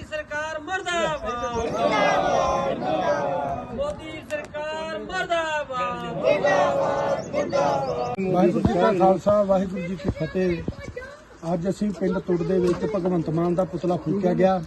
ਵਾਲੀ ਸਰਕਾਰ ਮਰਦਾਬਾਦ। ਵਾਹਿਗੁਰੂ ਜੀ ਕੀ ਫਤਿਹ। ਅੱਜ ਅਸੀਂ ਪਿੰਡ ਤੁੜ ਦੇ ਵਿੱਚ ਭਗਵੰਤ ਮਾਨ ਦਾ ਪੁਤਲਾ ਫੂਕਿਆ ਗਿਆ,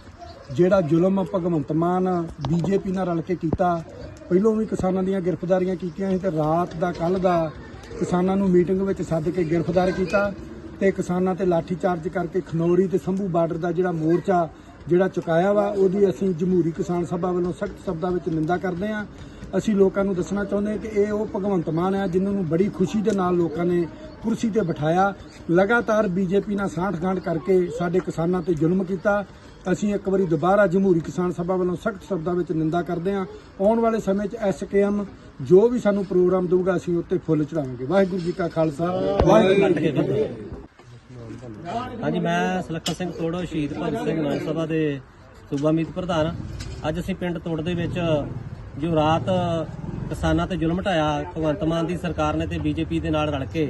ਜਿਹੜਾ ਜ਼ੁਲਮ ਭਗਵੰਤ ਮਾਨ ਬੀਜੇਪੀ ਨਾਲ ਰਲ ਕੇ ਕੀਤਾ। ਪਹਿਲੋਂ ਵੀ ਕਿਸਾਨਾਂ ਦੀਆਂ ਗ੍ਰਿਫਤਾਰੀਆਂ ਕੀਤੀਆਂ ਸੀ ਤੇ ਰਾਤ ਦਾ ਕੱਲ ਦਾ ਕਿਸਾਨਾਂ ਨੂੰ ਮੀਟਿੰਗ ਵਿੱਚ ਸੱਦ ਕੇ ਗ੍ਰਿਫਤਾਰ ਕੀਤਾ ਤੇ ਕਿਸਾਨਾਂ ਤੇ ਲਾਠੀ ਚਾਰਜ ਕਰਕੇ ਖਨੌਰੀ ਤੇ ਸੰਭੂ ਬਾਰਡਰ ਦਾ ਜਿਹੜਾ ਮੋਰਚਾ ਜਿਹੜਾ ਚੁਕਾਇਆ ਵਾ, ਉਹਦੀ ਅਸੀਂ ਜਮਹੂਰੀ ਕਿਸਾਨ ਸਭਾ ਵੱਲੋਂ ਸਖਤ ਸ਼ਬਦਾਂ ਵਿੱਚ ਨਿੰਦਾ ਕਰਦੇ ਹਾਂ। ਅਸੀਂ ਲੋਕਾਂ ਨੂੰ ਦੱਸਣਾ ਚਾਹੁੰਦੇ ਹਾਂ ਕਿ ਇਹ ਉਹ ਭਗਵੰਤ ਮਾਨ ਹੈ ਜਿਨ੍ਹਾਂ ਨੂੰ ਬੜੀ ਖੁਸ਼ੀ ਦੇ ਨਾਲ ਲੋਕਾਂ ਨੇ ਕੁਰਸੀ ਤੇ ਬਿਠਾਇਆ। ਲਗਾਤਾਰ ਬੀਜੇਪੀ ਨਾਲ ਸਾਂਠ-ਗਾਂਠ ਕਰਕੇ ਸਾਡੇ ਕਿਸਾਨਾਂ ਤੇ ਜ਼ੁਲਮ ਕੀਤਾ। ਅਸੀਂ ਇੱਕ ਵਾਰੀ ਦੁਬਾਰਾ ਜਮਹੂਰੀ ਕਿਸਾਨ ਸਭਾ ਵੱਲੋਂ ਸਖਤ ਸ਼ਬਦਾਂ ਵਿੱਚ ਨਿੰਦਾ ਕਰਦੇ ਹਾਂ। ਆਉਣ ਵਾਲੇ ਸਮੇਂ 'ਚ ਐਸਕੇਐਮ ਜੋ ਵੀ ਸਾਨੂੰ ਪ੍ਰੋਗਰਾਮ ਦੇਊਗਾ, ਅਸੀਂ ਉੱਤੇ ਫੁੱਲ ਚੜਾਵਾਂਗੇ ਵਾਹਿਗੁਰੂ ਜੀ ਕਾ ਖਾਲਸਾ, ਵਾਹਿਗੁਰੂ ਜੀ ਕੀ ਫਤਿਹ। ਹਾਂਜੀ, ਮੈਂ ਸੁਲੱਖਣ ਸਿੰਘ ਤੋੜੋ, ਸ਼ਹੀਦ ਭਗਤ ਸਿੰਘ ਨੌਂ ਸਭਾ ਦੇ ਸੂਬਾ ਮੀਤ ਪ੍ਰਧਾਨ ਅੱਜ ਅਸੀਂ ਪਿੰਡ ਤੋੜ ਦੇ ਵਿੱਚ ਜੋ ਰਾਤ ਕਿਸਾਨਾਂ ਤੇ ਜ਼ੁਲਮ ਢਾਇਆ, ਭਗਵੰਤ ਮਾਨ ਦੀ ਸਰਕਾਰ ਨੇ ਤੇ ਬੀਜੇਪੀ ਦੇ ਨਾਲ ਰਲ ਕੇ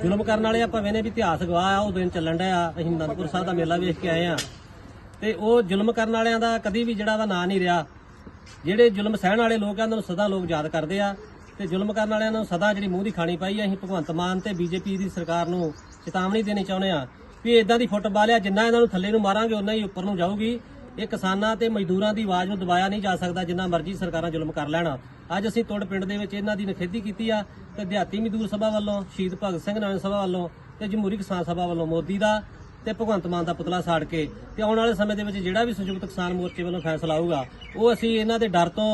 ਜ਼ੁਲਮ ਕਰਨ ਵਾਲੇ ਆਪਾਂ ਵੇਨੇ ਵੀ ਇਤਿਹਾਸ ਗਵਾਹ ਆ, ਉਹ ਦਿਨ ਚੱਲਣ ਡਿਆ ਅਸੀਂ ਅਨੰਦਪੁਰ ਸਾਹਿਬ ਦਾ ਮੇਲਾ ਵੇਖ ਕੇ ਆਏ ਆ ਤੇ ਉਹ ਜ਼ੁਲਮ ਕਰਨ ਵਾਲਿਆਂ ਦਾ ਕਦੀ ਵੀ ਜਿਹੜਾ ਵਾ ਨਾਂ ਨਹੀਂ ਰਿਹਾ। ਜਿਹੜੇ ਜ਼ੁਲਮ ਸਹਿਣ ਵਾਲੇ ਲੋਕ ਆ, ਉਹਨਾਂ ਨੂੰ ਸਦਾ ਲੋਕ ਯਾਦ ਕਰਦੇ ਆ। ਤੇ ਜ਼ੁਲਮ ਕਰਨ ਵਾਲਿਆਂ ਨੂੰ ਸਦਾ ਜਿਹੜੀ ਮੂੰਹ ਦੀ ਖਾਣੀ ਪਾਈ ਆ, ਅਸੀਂ ਭਗਵੰਤ ਮਾਨ ਤੇ ਬੀਜੇਪੀ ਦੀ ਸਰਕਾਰ ਨੂੰ ਚੇਤਾਵਨੀ ਦੇਣੀ ਚਾਹੁੰਦੇ ਆ ਵੀ ਇਦਾਂ ਦੀ ਫੁੱਟਬਾਲ ਆ, ਜਿੰਨਾ ਇਹਨਾਂ ਨੂੰ ਥੱਲੇ ਨੂੰ ਮਾਰਾਂਗੇ ਉਨਾ ਹੀ ਉੱਪਰ ਨੂੰ ਜਾਊਗੀ। ਇਹ ਕਿਸਾਨਾਂ ਤੇ ਮਜ਼ਦੂਰਾਂ ਦੀ ਆਵਾਜ਼ ਨੂੰ ਦਬਾਇਆ ਨਹੀਂ ਜਾ ਸਕਦਾ, ਜਿੰਨਾ ਮਰਜ਼ੀ ਸਰਕਾਰਾਂ ਜ਼ੁਲਮ ਕਰ ਲੈਣ। ਅੱਜ ਅਸੀਂ ਤੁੜ ਪਿੰਡ ਦੇ ਵਿੱਚ ਇਹਨਾਂ ਦੀ ਨਖੇਦੀ ਕੀਤੀ ਆ, ਤੇ ਦਿਹਾਤੀ ਮਜ਼ਦੂਰ ਸਭਾ ਵੱਲੋਂ, ਸ਼ਹੀਦ ਭਗਤ ਸਿੰਘ ਨਗਰ ਸਭਾ ਵੱਲੋਂ, ਤੇ ਜਮਹੂਰੀ ਕਿਸਾਨ ਸਭਾ ਵੱਲੋਂ ਮੋਦੀ ਦਾ, ਤੇ ਭਗਵੰਤ ਮਾਨ ਦਾ ਪੁਤਲਾ ਸਾੜ ਕੇ। ਤੇ ਆਉਣ ਵਾਲੇ ਸਮੇਂ ਦੇ ਵਿੱਚ ਜਿਹੜਾ ਵੀ ਸੰਯੁਕਤ ਕਿਸਾਨ ਮੋਰਚੇ ਵੱਲੋਂ ਫੈਸਲਾ ਆਊਗਾ, ਉਹ ਅਸੀਂ ਇਹਨਾਂ ਦੇ ਡਰ ਤੋਂ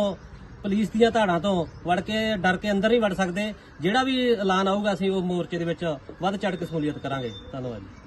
ਪੁਲਿਸ ਦੀਆਂ ਧਾੜਾਂ ਤੋਂ ਵੜ ਕੇ, ਡਰ ਕੇ ਅੰਦਰ ਨਹੀਂ ਵੜ ਸਕਦੇ। ਜਿਹੜਾ ਵੀ ਐਲਾਨ ਆਊਗਾ ਅਸੀਂ ਉਹ ਮੋਰਚੇ ਦੇ ਵਿੱਚ ਵੱਧ ਚੜ੍ਹ ਕੇ ਸ਼ਮੂਲੀਅਤ ਕਰਾਂਗੇ। ਧੰਨਵਾਦ ਜੀ।